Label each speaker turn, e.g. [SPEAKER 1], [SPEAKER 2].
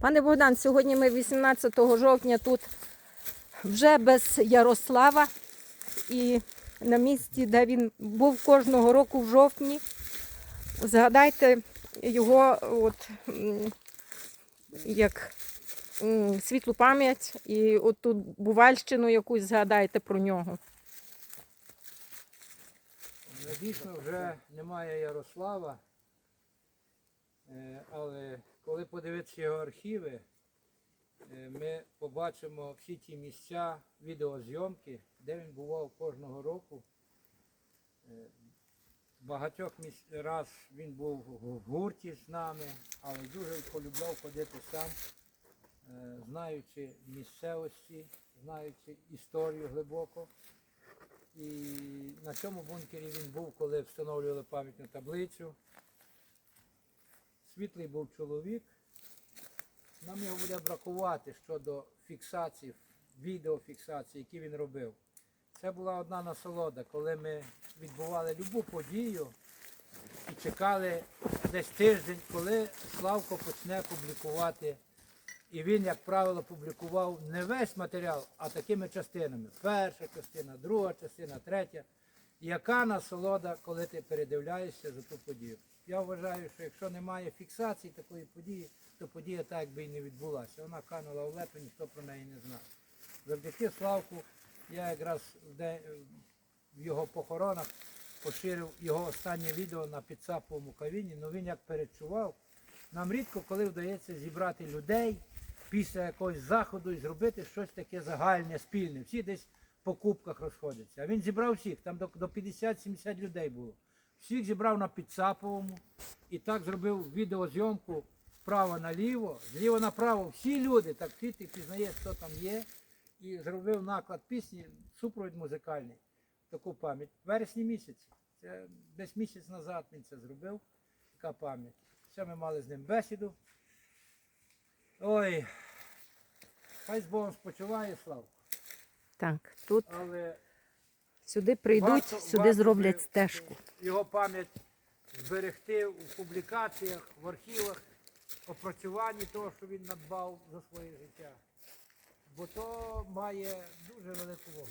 [SPEAKER 1] Пане Богдан, сьогодні ми 18 жовтня тут вже без Ярослава і на місці, де він був кожного року в жовтні. Згадайте його от, як світлу пам'ять і от тут Бувальщину якусь згадайте про нього.
[SPEAKER 2] Дійсно, вже немає Ярослава, але коли подивитися його архіви, е, ми побачимо всі ті місця відеозйомки, де він бував кожного року. Е, Багатьох раз він був в гурті з нами, але дуже полюбляв ходити сам, е, знаючи місцевості, знаючи історію глибоко. І на цьому бункері він був, коли встановлювали пам'ятну таблицю. Світлий був чоловік. Нам його буде бракувати щодо фіксацій, відеофіксації, які він робив. Це була одна насолода, коли ми відбували любу подію і чекали десь тиждень, коли Славко почне публікувати. І він, як правило, публікував не весь матеріал, а такими частинами. Перша частина, друга частина, третя. Яка насолода, коли ти передивляєшся за ту подію. Я вважаю, що якщо немає фіксації такої події, то подія так якби і не відбулася. Вона канула в лето, ніхто про неї не знав. Завдяки Славку я якраз в, його похоронах поширив його останнє відео на підсаповому кавіні. Ну він як перечував. Нам рідко коли вдається зібрати людей після якогось заходу і зробити щось таке загальне, спільне. Всі десь по кубках розходяться. А він зібрав всіх, там до, до 50-70 людей було. Всіх зібрав на підсаповому і так зробив відеозйомку справа наліво, зліва направо. Всі люди, так всі ти пізнаєш, хто там є. І зробив наклад пісні, супровід музикальний, таку пам'ять. Вересні місяці. Це десь місяць назад він це зробив. Така пам'ять. Ще ми мали з ним бесіду. Ой, хай з Богом спочиває, Славко.
[SPEAKER 1] Так, тут
[SPEAKER 2] Але
[SPEAKER 1] сюди прийдуть,
[SPEAKER 2] варто-
[SPEAKER 1] сюди
[SPEAKER 2] варто
[SPEAKER 1] зроблять стежку.
[SPEAKER 2] Його пам'ять зберегти у публікаціях, в архівах, опрацюванні того, що він надбав за своє життя. Бо то має дуже велику вагу.